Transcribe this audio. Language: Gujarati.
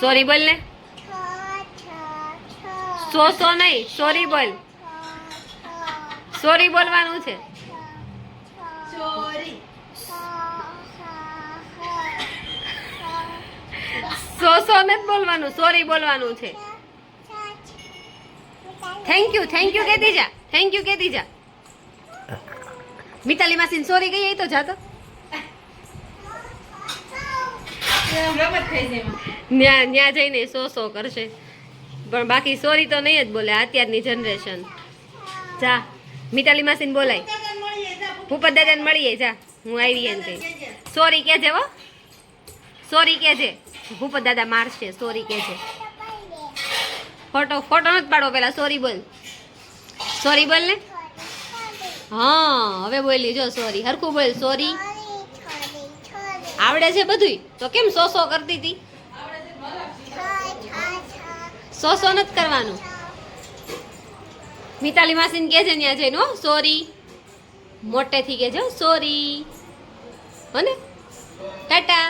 સોરી બોલ ને. સો સો નહીં. સોરી બોલ. સોરી બોલવાનું છે. સો સો નથી બોલવાનું. સોરી બોલવાનું છે. થેન્ક યુ થેન્ક યુ કહેતી જા. થેન્ક યુ કહેતી જા. મિતાલી માસીને સોરી કહીએ તો જાતો. ન્યા ન્યા જઈને સો સો કરશે. પણ બાકી સોરી તો નહીં જ બોલે, અત્યારની જનરેશન જા, મિતાલી માસીને બોલાય. ભૂપત દાદાને મળીએ, જા. હું આવી એમ કહી સોરી કહેજે હો. સોરી કહેજે. ભૂપત દાદા મારશે સોરી કહેજે. ફોટો ફોટો નથી પાડવો પેલા સોરી બોલ. સોરી બોલ ને. હા, હવે બોલી જો સોરી હરખું બોલ સોરી આવડે છે બધુંય? તો કેમ સો સો કરતી હતી? સો સો નથી કરવાનું. મિતાલી માસીને કહે છે ત્યાં જઈને સોરી મોટેથી કહેજો સોરી હો ને? ટાટા.